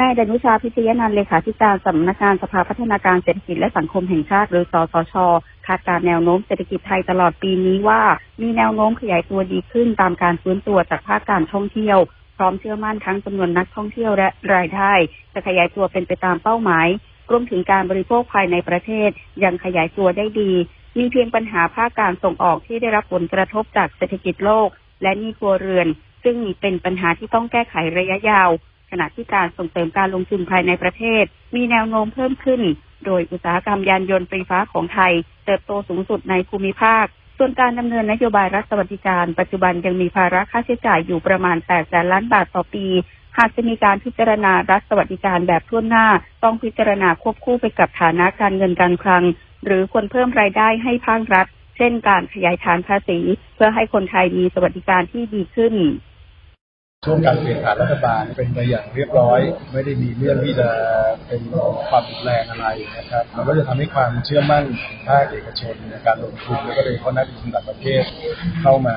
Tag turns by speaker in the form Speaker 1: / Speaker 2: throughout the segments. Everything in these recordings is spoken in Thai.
Speaker 1: นายดนุชาพิชยนันท์เลขาธิการสำนักงานสภาพัฒนาการเศรษฐกิจและสังคมแห่งชาติหรือสสชคาดการแนวโน้มเศรษฐกิจไทยตลอดปีนี้ว่า มีแนวโน้มขยายตัวดีขึ้นตามการฟื้นตัวจากภาคการท่องเที่ยว พร้อมเชื่อมั่นทั้งจำนวนนักท่องเที่ยวและรายได้ จะขยายตัวเป็นไปตามเป้าหมายรวมถึงการบริโภคภายในประเทศยังขยายตัวได้ดี มีเพียงปัญหาภาคการส่งออกที่ได้รับผลกระทบจากเศรษฐกิจโลก และหนี้ครัวเรือน ซึ่งเป็นปัญหาที่ต้องแก้ไขระยะยาว ณะที่การส่งเสริมการลงทุนภายในประเทศ มีแนวโน้มเพิ่มขึ้น โดยอุตสาหกรรมยานยนต์ไฟฟ้าของไทย เติบโตสูงสุดในภูมิภาค ส่วนการดำเนินนโยบายรัฐสวัสดิการ ปัจจุบันยังมีภาระค่าใช้จ่ายอยู่ประมาณ8แสนล้านบาทต่อปี หากจะมีการพิจารณารัฐสวัสดิการแบบทั่วหน้า ต้องพิจารณาควบคู่ไปกับฐานะการเงินการคลัง หรือควรเพิ่มรายได้ให้ภาครัฐ เช่น การขยายฐานภาษี เพื่อให้คนไทยมีสวัสดิการที่ดีขึ้น
Speaker 2: ช่วงการเปลี่ยนผ่านรัฐบาลเป็นไปอย่างเรียบร้อย ไม่ได้มีเรื่องที่จะเป็นความรุนแรงอะไรนะครับมันก็จะทำให้ความเชื่อมั่นของภาคเอกชนในการลงทุนแล้วก็โดยเฉพาะนักลงทุนต่างประเทศเข้ามา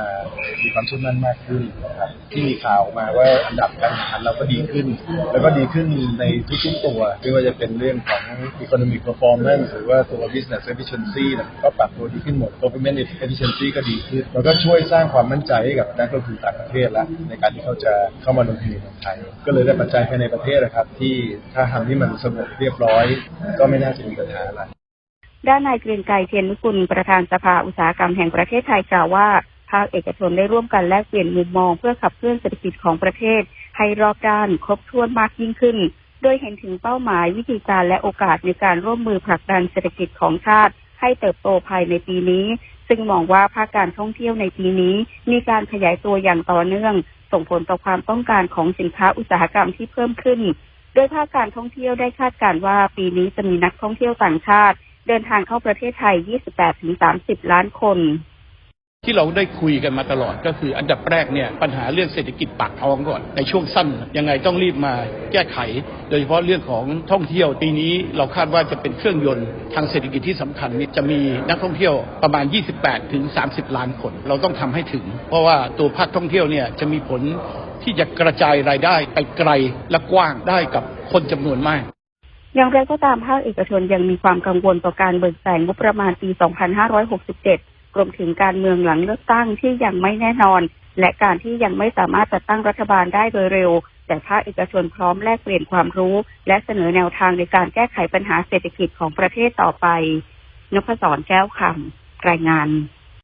Speaker 2: มีความเชื่อมั่นมากขึ้นนะครับที่มีข่าวออกมาว่าอันดับการแข่งขันเราก็ดีขึ้น แล้วก็ดีขึ้นในทุกๆตัวไม่ว่าจะเป็นเรื่องของ economic performance หรือว่าตัว business efficiency นะก็ปรับตัวดีขึ้นหมด government efficiency ก็ดีขึ้นแล้วก็ช่วยสร้างความมั่นใจให้กับนักลงทุนต่างประเทศแล้วในการที่เขาจะเข้ามาลงทุนในเมืองไทย ก็เลยได้ปัจจัยภายในประเทศนะครับ ที่ถ้าทำที่มันสงบเรียบร้อย ก็ไม่น่าจะมีปัญหาอะไร
Speaker 1: ด้านนายเกรียงไกรเทียนนุกุลประธานสภาอุตสาหกรรมแห่งประเทศไทยกล่าวว่าภาคเอกชนได้ร่วมกันแลกเปลี่ยนมุมมองเพื่อขับเคลื่อนเศรษฐกิจของประเทศ ให้รอบด้านครบถ้วนมากยิ่งขึ้น โดยเห็นถึงเป้าหมายวิธีการและโอกาสในการร่วมมือผลักดันเศรษฐกิจของชาติ ให้เติบโตภายในปีนี้ ซึ่งมองว่าภาคการท่องเที่ยวในปีนี้ มีการขยายตัวอย่างต่อเนื่อง ส่งผลต่อความต้องการของสินค้าอุตสาหกรรมที่เพิ่มขึ้น โดยภาคการท่องเที่ยวได้คาดการณ์ว่าปีนี้จะมีนักท่องเที่ยวต่างชาติ เดินทางเข้าประเทศไทย 28-30 ล้านคน
Speaker 3: ที่เราได้คุยกันมาตลอดก็คืออันดับแรกเนี่ยปัญหาเรื่องเศรษฐกิจปากท้องก่อนในช่วงสั้นยังไงต้องรีบมาแก้ไข โดยเฉพาะเรื่องของท่องเที่ยวปีนี้เราคาดว่าจะเป็นเครื่องยนต์ทางเศรษฐกิจที่สำคัญนี่จะมีนักท่องเที่ยวประมาณ 28 ถึง 30 ล้านคน เราต้องทำให้ถึง เพราะว่าตัวภาคท่องเที่ยวเนี่ยจะมีผลที่จะกระจายรายได้ไปไกลและกว้างได้กับคนจำนวนมาก
Speaker 1: อย่างไรก็ตามภาคเอกชนยังมีความกังวลต่อการเบิกจ่ายงบประมาณปี 2567 รวมถึงการเมืองหลังเลือกตั้งที่ยังไม่แน่นอน และการที่ยังไม่สามารถจัดตั้งรัฐบาลได้โดยเร็ว แต่ภาคเอกชนพร้อมแลกเปลี่ยนความรู้ และเสนอแนวทางในการแก้ไขปัญหาเศรษฐกิจของประเทศต่อไปนพศรแก้วคำรายงาน